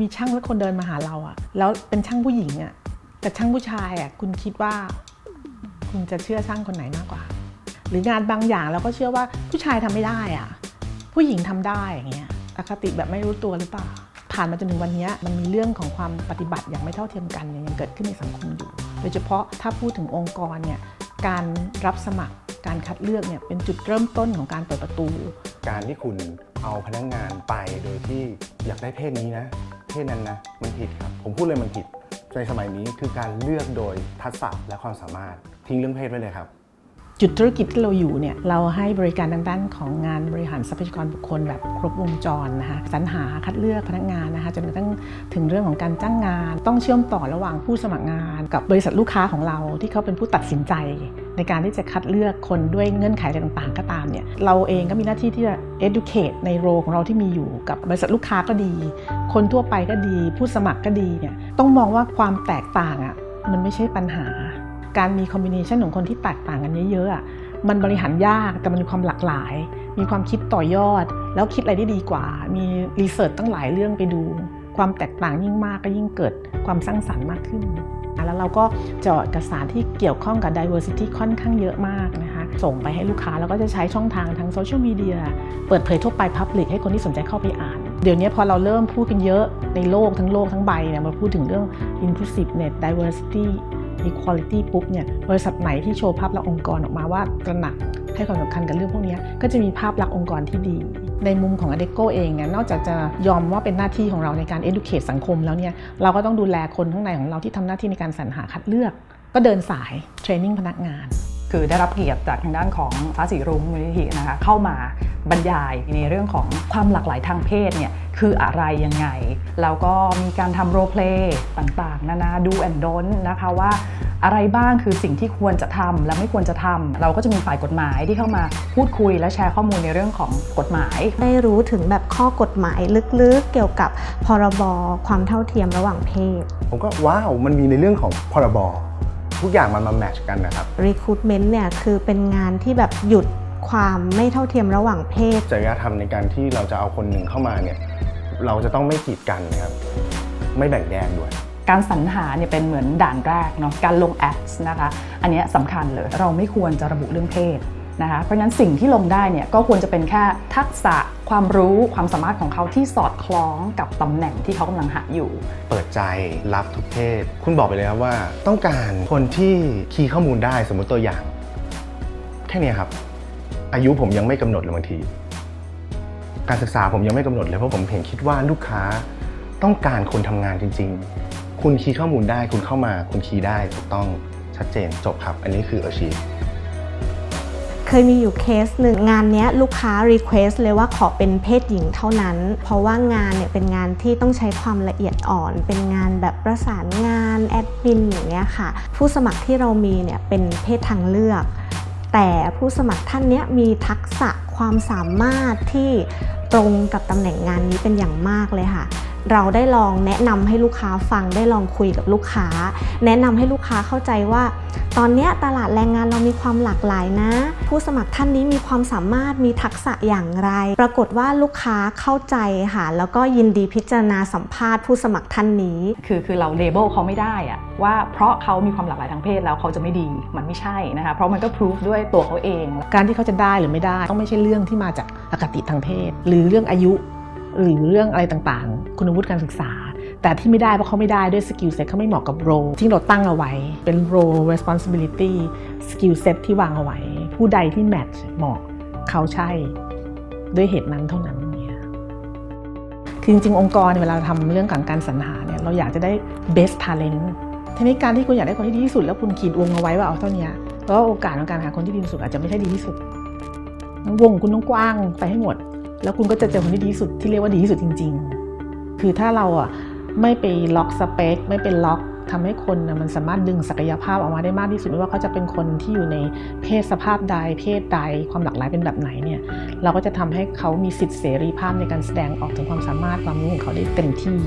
มีช่างแล้วคนเดินมาหาเราอะแล้วเป็นช่างผู้หญิงอะแต่ช่างผู้ชายอะคุณคิดว่า คุณจะเชื่อช่างคนไหนมากกว่า หรืองานบางอย่างเราก็เชื่อว่าผู้ชายทำไม่ได้อะผู้หญิงทำได้อย่างเงี้ยอคติแบบไม่รู้ตัวหรือเปล่า ผ่านมาจนถึงวันนี้มันมีเรื่องของความปฏิบัติอย่างไม่เท่าเทียมกันเนี่ยยังเกิดขึ้นในสังคมอยู่ โดยเฉพาะถ้าพูดถึงองค์กรเนี่ยการรับสมัครการคัดเลือกเนี่ยเป็นจุดเริ่มต้นของการเปิดประตู การที่คุณเอาพนักงานไปโดยที่อยากได้เพศนี้นะ เพศนั้นนะ มันผิดครับ ผมพูดเลยมันผิด ในสมัยนี้คือการเลือกโดยทักษะและความสามารถทิ้งเรื่องเพศไว้เลยครับ จุดธุรกิจที่เราอยู่เนี่ยเราให้บริการทางด้านของงานบริหารทรัพยากรบุคคลแบบครบวงจรนะคะสรรหาคัดเลือกพนักงานนะคะจนกระทั่งถึงเรื่องของการจ้างงาน ต้องเชื่อมต่อระหว่างผู้สมัครงาน กับบริษัทลูกค้าของเราที่เขาเป็นผู้ตัดสินใจ ในการที่จะคัดเลือกคนด้วยเงื่อนไขอะไรต่างๆ ก็ตามเนี่ยเราเองก็มีหน้าที่ที่จะ educate ในโรของเราที่มีอยู่กับบริษัทลูกค้าก็ดี คนทั่วไปก็ดี ผู้สมัครก็ดีเนี่ยต้องมองว่าความแตกต่างอะมันไม่ใช่ปัญหา การมีคอมบิเนชันของคนที่แตกต่างกันเยอะๆมันบริหารยากแต่มันมีความหลากหลาย มีความคิดต่อยอด แล้วคิดอะไรได้ดีกว่า มีรีเสิร์ชตั้งหลายเรื่องไปดู ความแตกต่างยิ่งมากก็ยิ่งเกิดความสร้างสรรค์มากขึ้นแล้วเราก็เจาะเอกสารที่เกี่ยวข้องกับ diversity ค่อนข้างเยอะมากนะคะ ส่งไปให้ลูกค้าแล้วก็จะใช้ช่องทางทางโซเชียลมีเดียเปิดเผยทั่วไป Public ให้คนที่สนใจเข้าไปอ่าน เดี๋ยวนี้พอเราเริ่มพูดกันเยอะในโลกทั้งโลกทั้งใบเนี่ยมาพูดถึงเรื่อง inclusiveness diversity equality ปุ๊บเนี่ยบริษัทไหนที่โชว์ภาพลักษณ์องค์กรออกมาว่าตระหนักให้ความสำคัญกับเรื่องพวกนี้ก็จะมีภาพลักษณ์องค์กรที่ดี ในมุมของ a d e c o เองเนี่ยนอกจากจะยอมว่าเป็นหน้าที่ของเราในการ educate สังคมแล้วเนี่ยเราก็ต้องดูแลคนข้างในของเราที่ทำหน้าที่ในการสรรหาคัดเลือก ก็เดินสายเทรนนิ่งพนักงาน คือได้รับเกียรติจากทางด้านของฟ้าสีรุ้งมูลนิธินะคะเข้ามาบรรยายในเรื่องของความหลากหลายทางเพศเนี่ยคืออะไรยังไง แล้วก็มีการทำโรเพลย์ต่างๆ นานาดูแอนดนนะคะว่าอะไรบ้างคือสิ่งที่ควรจะทำและไม่ควรจะทำเราก็จะมีฝ่ายกฎหมายที่เข้ามาพูดคุยและแชร์ข้อมูลในเรื่องของกฎหมาย ได้รู้ถึงแบบข้อกฎหมายลึกๆ เกี่ยวกับพรบความเท่าเทียมระหว่างเพศ ผมก็ว้าวมันมีในเรื่องของพรบ ทุกอย่างมันมาแมทช์กันนะครับ Recruitment เนี่ยคือเป็นงานที่แบบหยุดความไม่เท่าเทียมระหว่างเพศ จริยธรรมในการที่เราจะเอาคนหนึ่งเข้ามาเนี่ยเราจะต้องไม่กีดกันนะครับ ไม่แบ่งแยกด้วย การสรรหาเนี่ยเป็นเหมือนด่านแรกเนาะการลงแอดนะคะ อันเนี้ยสำคัญเลย เราไม่ควรจะระบุเรื่องเพศ นะคะเพราะฉะนั้นสิ่งที่ลงได้เนี่ยก็ควรจะเป็นแค่ทักษะความรู้ความสามารถของเขาที่สอดคล้องกับตำแหน่งที่เขากำลังหาอยู่ เปิดใจรับทุกเพศ คุณบอกไปเลยครับว่าต้องการคนที่คีย์ข้อมูลได้สมมติตัวอย่าง แค่นี้ครับ อายุผมยังไม่กำหนดเลยบางที การศึกษาผมยังไม่กำหนดเลยเพราะผมเห็นคิดว่าลูกค้าต้องการคนทำงานจริง ๆ คุณคีย์ข้อมูลได้คุณเข้ามาคุณคีย์ได้ถูกต้องชัดเจนจบครับ อันนี้คือ achieve เคยมีอยู่เคสหนึ่งงานนี้ลูกค้ารีเควสเลยว่าขอเป็นเพศหญิงเท่านั้น เพราะว่างานเนี่ยเป็นงานที่ต้องใช้ความละเอียดอ่อน เป็นงานแบบประสานงานแอดมินอย่างเงี้ยค่ะ ผู้สมัครที่เรามีเนี่ยเป็นเพศทางเลือก แต่ผู้สมัครท่านนี้มีทักษะความสามารถที่ตรงกับตำแหน่งงานนี้เป็นอย่างมากเลยค่ะ เราได้ลองแนะนำให้ลูกค้าฟังได้ลองคุยกับลูกค้า แนะนำให้ลูกค้าเข้าใจว่า ตอนเนี้ยตลาดแรงงานเรามีความหลากหลายนะ ผู้สมัครท่านนี้มีความสามารถมีทักษะอย่างไร ปรากฏว่าลูกค้าเข้าใจค่ะ แล้วก็ยินดีพิจารณาสัมภาษณ์ผู้สมัครท่านนี้ คือคือเราเลเบลเขาไม่ได้อะว่าเพราะเขามีความหลากหลายทางเพศแล้วเขาจะไม่ดีมันไม่ใช่นะคะเพราะมันก็พิสูจด้วยตัวเขาเอง การที่เขาจะได้หรือไม่ได้ต้องไม่ใช่เรื่องที่มาจากอคติทางเพศหรืือเรื่องอายุหรือเรื่องอะไรต่างๆ คุณวุฒิการศึกษา แต่ที่ไม่ได้เพราะเขาไม่ได้ด้วยสกิลเซ็ตเขาไม่เหมาะกับโรที่เราตั้งเอาไว้ เป็นโร responsibility สกิลเซ็ตที่วางเอาไว้ ผู้ใดที่แมทช์เหมาะเขาใช่ด้วยเหตุนั้นเท่านั้นเนี่ยคือจริงๆ องค์กรเวลาเราทำเรื่องของการสรรหาเนี่ยเราอยากจะได้ best talent ทีนี้การที่คุณอยากได้คนที่ดีที่สุด แล้วคุณขีดวงเอาไว้ว่าเอาเท่านี้แล้วโอกาสของการหาคนที่ดีที่สุดอาจจะไม่ใช่ดีที่สุด วงคุณต้องกว้างไปให้หมด แล้วคุณก็จะเจอคนที่ดีที่สุดที่เรียกว่าดีที่สุดจริง ๆ คือถ้าเราอะไม่ไปล็อกสเปคไม่เป็นล็อกทำให้คนนะมันสามารถดึงศักยภาพออกมาได้มากที่สุดไม่ว่าเขาจะเป็นคนที่อยู่ในเพศสภาพใด เพศใด ความหลากหลายเป็นแบบไหนเนี่ย เราก็จะทำให้เขามีสิทธิเสรีภาพในการแสดงออกถึงความสามารถความรู้ของเขาได้เต็มที่